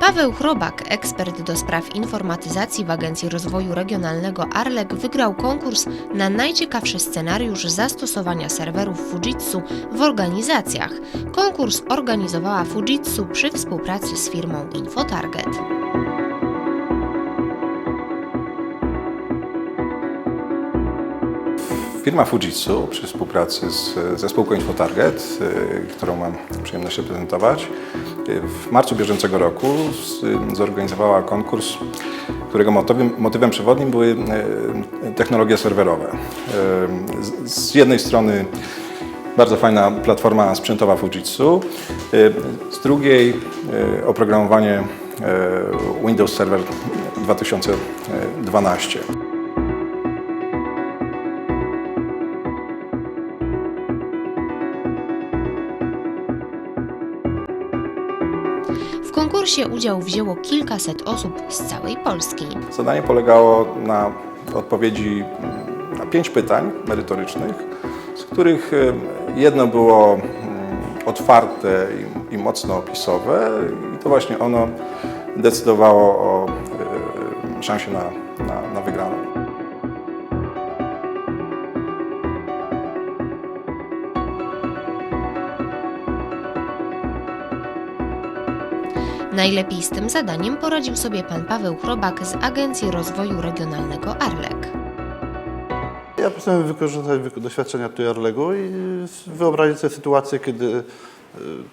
Paweł Chrobak, ekspert do spraw informatyzacji w Agencji Rozwoju Regionalnego Arlek, wygrał konkurs na najciekawszy scenariusz zastosowania serwerów Fujitsu w organizacjach. Konkurs organizowała Fujitsu przy współpracy z firmą Infotarget. Firma Fujitsu przy współpracy z, ze spółką Infotarget, y, którą mam przyjemność reprezentować, w marcu bieżącego roku zorganizowała konkurs, którego motywem, motywem przewodnim były y, technologie serwerowe. Y, Z, jednej strony bardzo fajna platforma sprzętowa Fujitsu, z drugiej oprogramowanie Windows Server 2012. konkursie udział wzięło kilkaset osób z całej Polski. Zadanie polegało na odpowiedzi mm, na pięć pytań merytorycznych, z których y, jedno było mm, otwarte i, mocno opisowe i to właśnie ono decydowało o y, szansie na, na, na wygraną. Najlepiej z tym zadaniem poradził sobie pan Paweł Chrobak z Agencji Rozwoju Regionalnego Arlek. Ja postanowiłem wykorzystać wyko- doświadczenia tutaj Orlegu i wyobrazić sobie sytuację, kiedy y,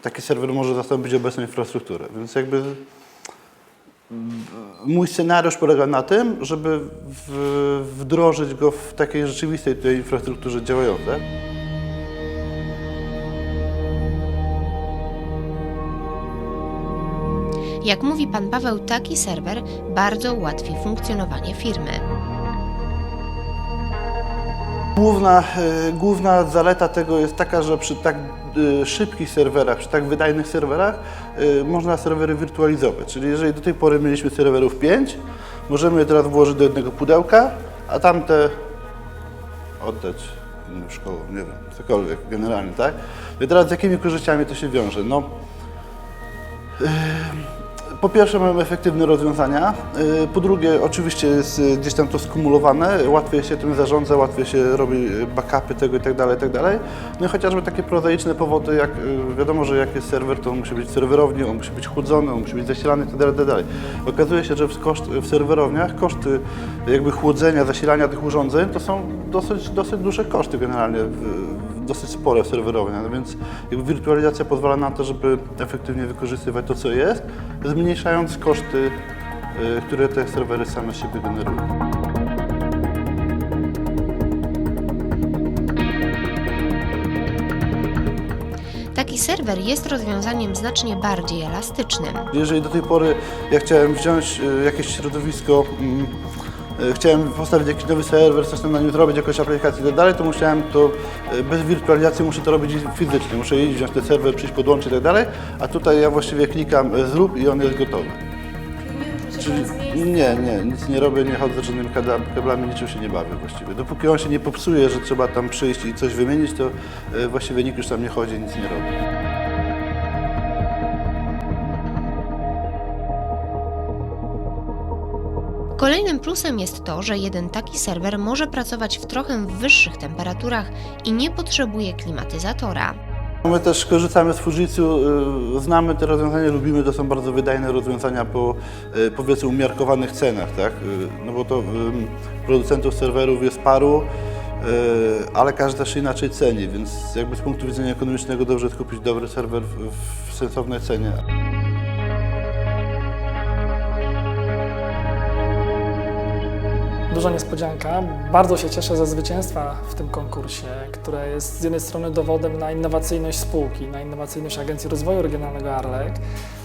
taki serwer może zastąpić obecną infrastrukturę. Więc jakby mój scenariusz polega na tym, żeby wdrożyć go w takiej rzeczywistej tutaj infrastrukturze działającej. Jak mówi pan Paweł, taki serwer bardzo ułatwi funkcjonowanie firmy. Główna, e, główna zaleta tego jest taka, że przy tak e, szybkich serwerach, przy tak wydajnych serwerach e, można serwery wirtualizować. Czyli jeżeli do tej pory mieliśmy serwerów 5, możemy je teraz włożyć do jednego pudełka, a tamte oddać innym szkołom, nie wiem, cokolwiek generalnie, tak? I teraz z jakimi korzyściami to się wiąże? No, po pierwsze mamy efektywne rozwiązania, yy, po drugie oczywiście jest y, gdzieś tam to skumulowane, łatwiej się tym zarządza, łatwiej się robi y, backupy tego i tak dalej, i tak. No i chociażby takie prozaiczne powody, jak y, wiadomo, że jak jest serwer, to on musi być w serwerowni, on musi być chłodzony, on musi być zasilany itd. itd. Okazuje się, że w, koszt, w serwerowniach koszty jakby chłodzenia, zasilania tych urządzeń to są dosyć, dosyć duże koszty generalnie, w, dosyć spore w serwerowniach, no więc jakby wirtualizacja pozwala na to, żeby efektywnie wykorzystywać to, co jest, zmniejszając koszty, y, które te serwery same siebie generują. Taki serwer jest rozwiązaniem znacznie bardziej elastycznym. Jeżeli do tej pory ja chciałem wziąć y, jakieś środowisko, mm, chciałem postawić jakiś nowy serwer, coś tam na nim zrobić, jakąś aplikację i tak dalej, to musiałem to y, bez wirtualizacji muszę to robić fizycznie. Muszę iść, wziąć ten serwer, przyjść, podłączyć i tak dalej, a tutaj ja właściwie klikam y, zrób i on jest gotowy. Czyli nie, nie, nic nie robię, nie chodzę żadnymi kabla- kablami, niczym się nie bawię właściwie. Dopóki on się nie popsuje, że trzeba tam przyjść i coś wymienić, to y, właściwie nikt już tam nie chodzi, nic nie robi. Kolejnym plusem jest to, że jeden taki serwer może pracować w trochę wyższych temperaturach i nie potrzebuje klimatyzatora. My też korzystamy z Fujitsu, y, znamy te rozwiązania, lubimy, to są bardzo wydajne rozwiązania po y, powiedzmy umiarkowanych cenach, tak? Y, No bo to producentów serwerów jest paru, ale każdy też inaczej ceni, więc jakby z punktu widzenia ekonomicznego dobrze jest kupić dobry serwer w sensownej cenie. Duża niespodzianka. Bardzo się cieszę ze zwycięstwa w tym konkursie, które jest z jednej strony dowodem na innowacyjność spółki, na innowacyjność Agencji Rozwoju Regionalnego Arlek,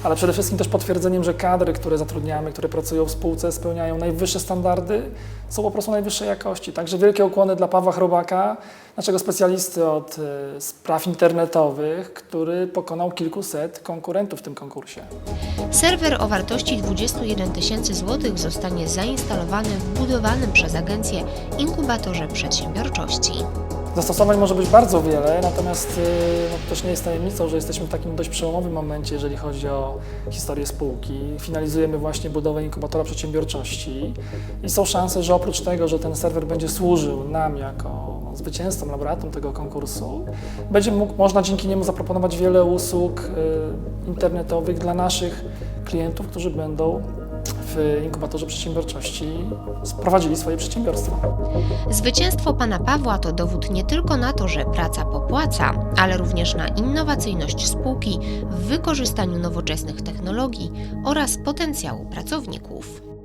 ale przede wszystkim też potwierdzeniem, że kadry, które zatrudniamy, które pracują w spółce, spełniają najwyższe standardy, są po prostu najwyższej jakości. Także wielkie ukłony dla Pawła Chrobaka, naszego specjalisty od y, spraw internetowych, który pokonał kilkuset konkurentów w tym konkursie. Serwer o wartości 21 tysięcy złotych zostanie zainstalowany w budowanym przez agencję inkubatorze przedsiębiorczości. Zastosowań może być bardzo wiele, natomiast y, no, też nie jest tajemnicą, że jesteśmy w takim dość przełomowym momencie, jeżeli chodzi o historię spółki. Finalizujemy właśnie budowę inkubatora przedsiębiorczości i są szanse, że oprócz tego, że ten serwer będzie służył nam jako zwycięzcom, laureatom tego konkursu, będzie mógł, można dzięki niemu zaproponować wiele usług y, internetowych dla naszych klientów, którzy będą w inkubatorze przedsiębiorczości prowadzili swoje przedsiębiorstwo. Zwycięstwo pana Pawła to dowód nie tylko na to, że praca popłaca, ale również na innowacyjność spółki w wykorzystaniu nowoczesnych technologii oraz potencjału pracowników.